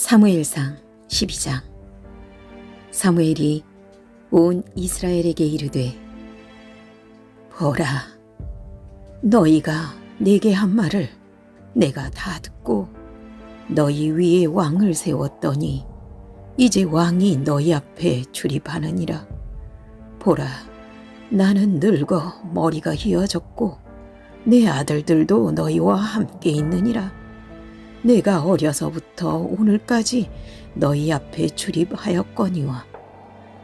사무엘상 12장. 사무엘이 온 이스라엘에게 이르되 보라 너희가 내게 한 말을 내가 다 듣고 너희 위에 왕을 세웠더니 이제 왕이 너희 앞에 출입하느니라. 보라 나는 늙어 머리가 휘어졌고 내 아들들도 너희와 함께 있느니라 내가 어려서부터 오늘까지 너희 앞에 출입하였거니와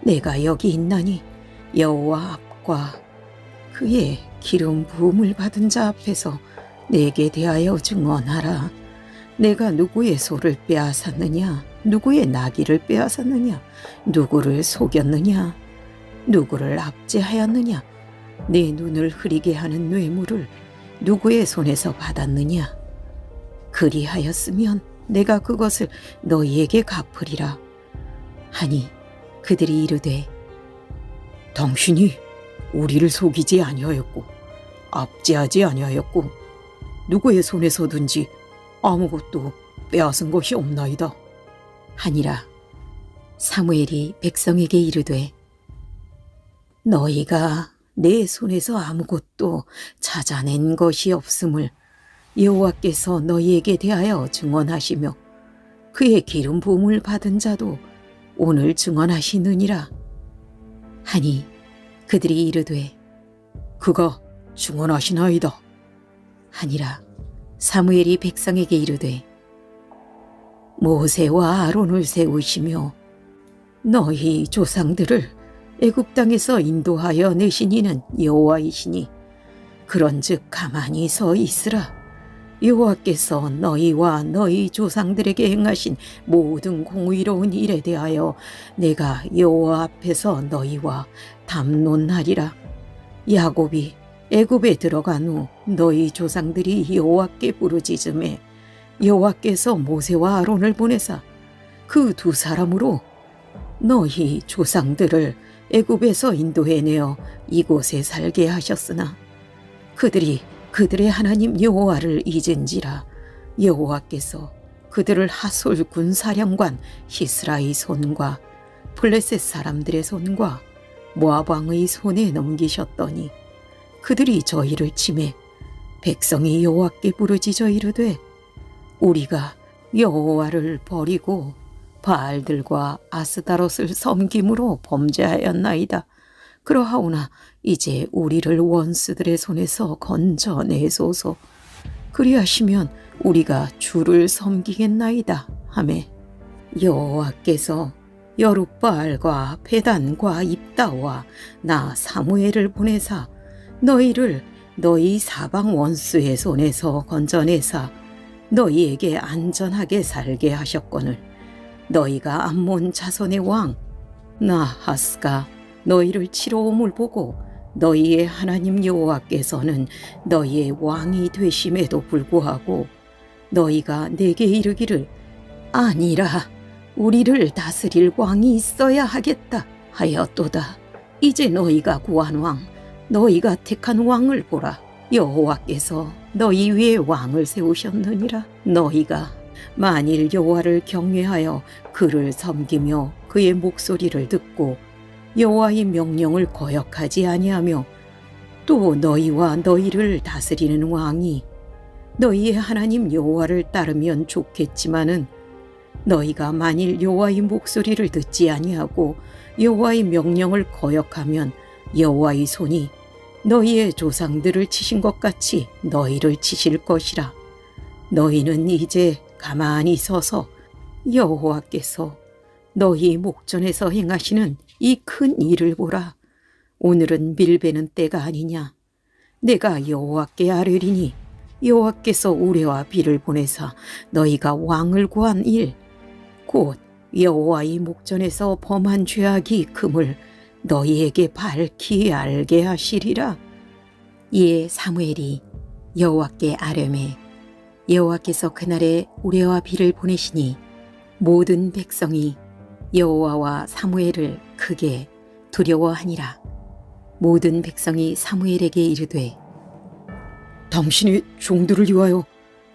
내가 여기 있나니 여호와 앞과 그의 기름 부음을 받은 자 앞에서 내게 대하여 증언하라. 내가 누구의 소를 빼앗았느냐? 누구의 나귀를 빼앗았느냐? 누구를 속였느냐? 누구를 압제하였느냐? 내 눈을 흐리게 하는 뇌물을 누구의 손에서 받았느냐? 그리하였으면 내가 그것을 너희에게 갚으리라. 하니 그들이 이르되 당신이 우리를 속이지 아니하였고 압제하지 아니하였고 누구의 손에서든지 아무것도 빼앗은 것이 없나이다. 하니라. 사무엘이 백성에게 이르되 너희가 내 손에서 아무것도 찾아낸 것이 없음을 여호와께서 너희에게 대하여 증언하시며 그의 기름 부음을 받은 자도 오늘 증언하시느니라. 하니 그들이 이르되 그가 증언하시나이다. 하니라. 사무엘이 백성에게 이르되 모세와 아론을 세우시며 너희 조상들을 애굽 땅에서 인도하여 내신 이는 여호와이시니 그런즉 가만히 서 있으라 여호와께서 너희와 너희 조상들에게 행하신 모든 공의로운 일에 대하여 내가 여호와 앞에서 너희와 담론하리라. 야곱이 애굽에 들어간 후 너희 조상들이 여호와께 부르짖음에 여호와께서 모세와 아론을 보내사 그 두 사람으로 너희 조상들을 애굽에서 인도해내어 이곳에 살게 하셨으나 그들이 그들의 하나님 여호와를 잊은지라 여호와께서 그들을 하솔 군사령관 히스라의 손과 블레셋 사람들의 손과 모압 왕의 손에 넘기셨더니 그들이 저희를 침해 백성이 여호와께 부르짖어 이르되 우리가 여호와를 버리고 바알들과 아스다롯을 섬김으로 범죄하였나이다. 그러하오나 이제 우리를 원수들의 손에서 건져내소서. 그리하시면 우리가 주를 섬기겠나이다. 하매 여호와께서 여룻바알과 베단과 입다와 나 사무엘을 보내사 너희를 너희 사방 원수의 손에서 건져내사 너희에게 안전하게 살게 하셨거늘 너희가 암몬 자손의 왕 나하스가 너희를 치러 옴을 보고 너희의 하나님 여호와께서는 너희의 왕이 되심에도 불구하고 너희가 내게 이르기를 아니라 우리를 다스릴 왕이 있어야 하겠다 하였도다. 이제 너희가 구한 왕 너희가 택한 왕을 보라. 여호와께서 너희 위에 왕을 세우셨느니라. 너희가 만일 여호와를 경외하여 그를 섬기며 그의 목소리를 듣고 여호와의 명령을 거역하지 아니하며 또 너희와 너희를 다스리는 왕이 너희의 하나님 여호와를 따르면 좋겠지만은 너희가 만일 여호와의 목소리를 듣지 아니하고 여호와의 명령을 거역하면 여호와의 손이 너희의 조상들을 치신 것 같이 너희를 치실 것이라. 너희는 이제 가만히 서서 여호와께서 너희 목전에서 행하시는 이 큰 일을 보라. 오늘은 밀베는 때가 아니냐. 내가 여호와께 아뢰리니 여호와께서 우레와 비를 보내사 너희가 왕을 구한 일, 곧 여호와의 목전에서 범한 죄악이 금을 너희에게 밝히 알게 하시리라. 이에 사무엘이 여호와께 아뢰매 여호와께서 그날에 우레와 비를 보내시니 모든 백성이 여호와와 사무엘을 크게 두려워하니라. 모든 백성이 사무엘에게 이르되 당신의 종들을 위하여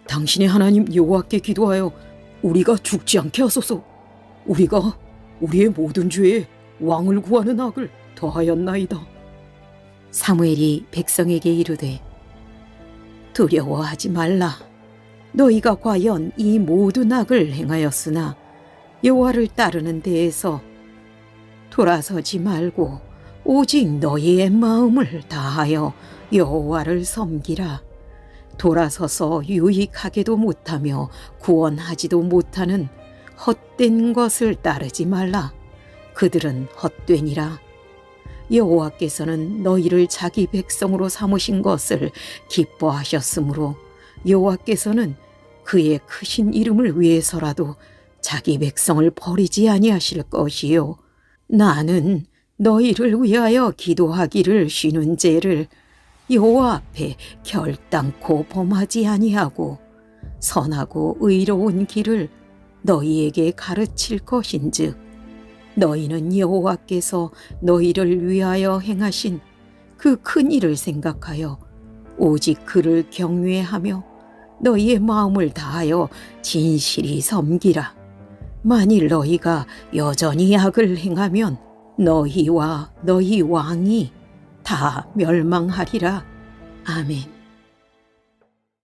당신의 하나님 여호와께 기도하여 우리가 죽지 않게 하소서. 우리가 우리의 모든 죄에 왕을 구하는 악을 더하였나이다. 사무엘이 백성에게 이르되 두려워하지 말라 너희가 과연 이 모든 악을 행하였으나 여호와를 따르는 데에서 돌아서지 말고 오직 너희의 마음을 다하여 여호와를 섬기라. 돌아서서 유익하게도 못하며 구원하지도 못하는 헛된 것을 따르지 말라. 그들은 헛되니라. 여호와께서는 너희를 자기 백성으로 삼으신 것을 기뻐하셨으므로 여호와께서는 그의 크신 이름을 위해서라도 자기 백성을 버리지 아니하실 것이요 나는 너희를 위하여 기도하기를 쉬는 죄를 여호와 앞에 결단코 범하지 아니하고 선하고 의로운 길을 너희에게 가르칠 것인즉 너희는 여호와께서 너희를 위하여 행하신 그 큰 일을 생각하여 오직 그를 경외하며 너희의 마음을 다하여 진실이 섬기라. 만일 너희가 여전히 악을 행하면 너희와 너희 왕이 다 멸망하리라. 아멘.